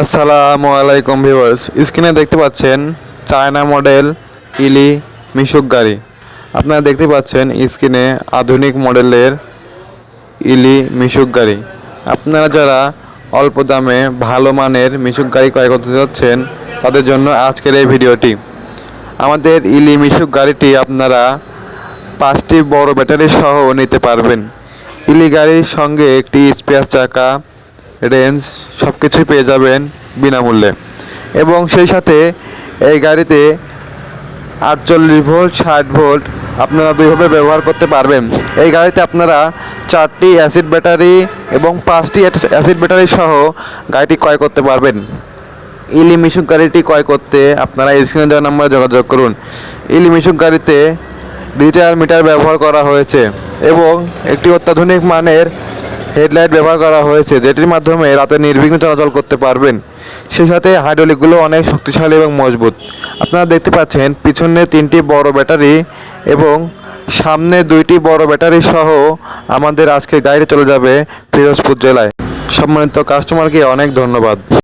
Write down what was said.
আসসালামু আলাইকুম ভিউয়ার্স। স্ক্রিনে দেখতে পাচ্ছেন চায়না মডেল ইলি মিশুক গাড়ি। আপনারা দেখতে পাচ্ছেন স্ক্রিনে আধুনিক মডেলের ইলি মিশুক গাড়ি। আপনারা যারা অল্প দামে ভালো মানের মিশুক গাড়ি ক্রয় করতে যাচ্ছেন, তাদের জন্য আজকের এই ভিডিওটি। আমাদের ইলি মিশুক গাড়িটি আপনারা পাঁচটি বড় ব্যাটারি সহ নিতে পারবেন। ইলি গাড়ির সঙ্গে একটি স্পেয়ার চাকা রেঞ্জ সব কিছুই পেয়ে যাবেন বিনামূল্যে। এবং সেই সাথে এই গাড়িতে আটচল্লিশ ভোল্ট, ষাট ভোল্ট আপনারা দুইভাবে ব্যবহার করতে পারবেন। এই গাড়িতে আপনারা চারটি অ্যাসিড ব্যাটারি এবং পাঁচটি অ্যাসিড ব্যাটারি সহ গাড়িটি ক্রয় করতে পারবেন। ইলি মিশুক গাড়িটি ক্রয় করতে আপনারা স্ক্রিনে দেওয়া নাম্বারে যোগাযোগ করুন। ইলি মিশুক গাড়িতে ডিজিটাল মিটার ব্যবহার করা হয়েছে এবং একটি অত্যাধুনিক মানের হেডলাইট ব্যবহার করা হয়েছে, যেটির মাধ্যমে রাতে নির্বিঘ্ন চলাচল করতে পারবেন। সেই সাথে হাইড্রোলিকগুলো অনেক শক্তিশালী এবং মজবুত। আপনারা দেখতে পাচ্ছেন, পিছনে তিনটি বড় ব্যাটারি এবং সামনে দুইটি বড় ব্যাটারি সহ আমাদের আজকে গাড়ি চলে যাবে ফিরোজপুর জেলায়। সম্মানিত কাস্টমারকে অনেক ধন্যবাদ।